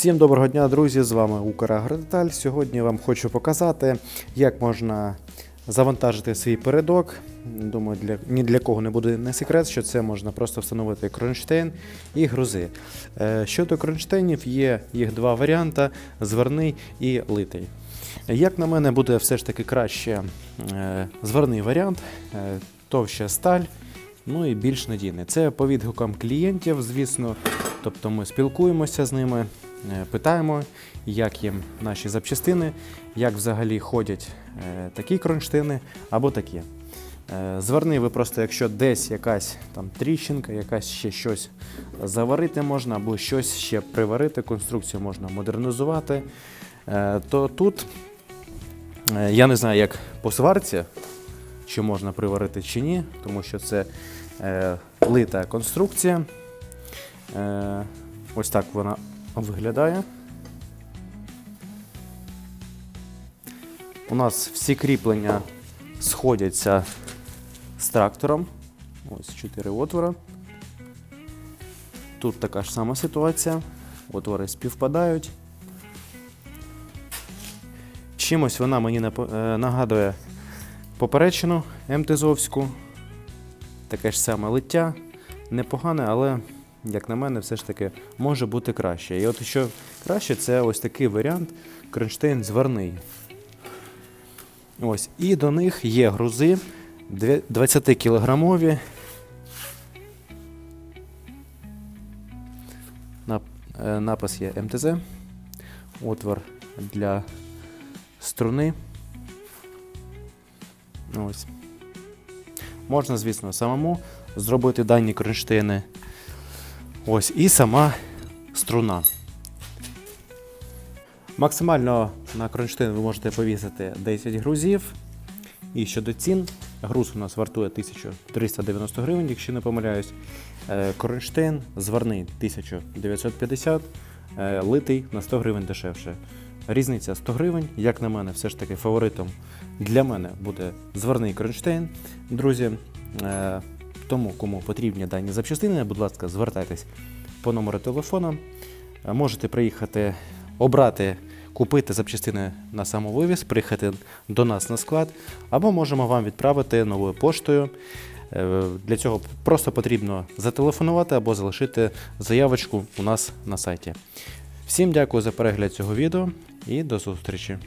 Всім доброго дня, друзі! З вами Украгродеталь. Сьогодні вам хочу показати, як можна завантажити свій передок. Думаю, для, ні для кого не буде не секрет, що це можна просто встановити кронштейн і грузи. Е, Щодо кронштейнів, є їх два варіанти: зверний і литий. Як на мене, буде все ж таки краще е, зверний варіант, е, товща сталь, ну і більш надійний. Це по відгукам клієнтів, звісно. Тобто ми спілкуємося з ними, питаємо, як їм наші запчастини, як взагалі ходять е, такі кронштейни або такі. Е, Зверни ви просто, якщо десь якась там тріщинка, якась ще щось заварити можна, або щось ще приварити, конструкцію можна модернізувати, е, то тут е, я не знаю, як по сварці, чи можна приварити чи ні, тому що це е, лита конструкція. Е, ось так вона виглядає. У нас всі кріплення сходяться з трактором. Ось чотири отвора. Тут така ж сама ситуація. Отвори співпадають. Чимось вона мені е, нагадує поперечину МТЗовську. Таке ж саме лиття. Непогане, але, як на мене, все ж таки може бути краще. І от що краще, це ось такий варіант кронштейн зверний. Ось, і до них є грузи 20 кілограмові. Е, Напис є МТЗ. Отвор для струни. Ось. Можна, звісно, самому зробити дані кронштейни. Ось і сама струна. Максимально на кронштейн ви можете повісити 10 грузів. І щодо цін, груз у нас вартує 1390 гривень, якщо не помиляюсь. Е, Кронштейн зварний 1950, е, литий на 100 гривень дешевше. Різниця 100 гривень. Як на мене, все ж таки фаворитом для мене буде зварний кронштейн. Друзі, е, тому кому потрібні дані запчастини, будь ласка, звертайтесь по номеру телефона. Е, Можете приїхати, обрати, купити запчастини на самовивіз, приїхати до нас на склад, або можемо вам відправити новою поштою. Е, Для цього просто потрібно зателефонувати або залишити заявочку у нас на сайті. Всім дякую за перегляд цього відео і до зустрічі!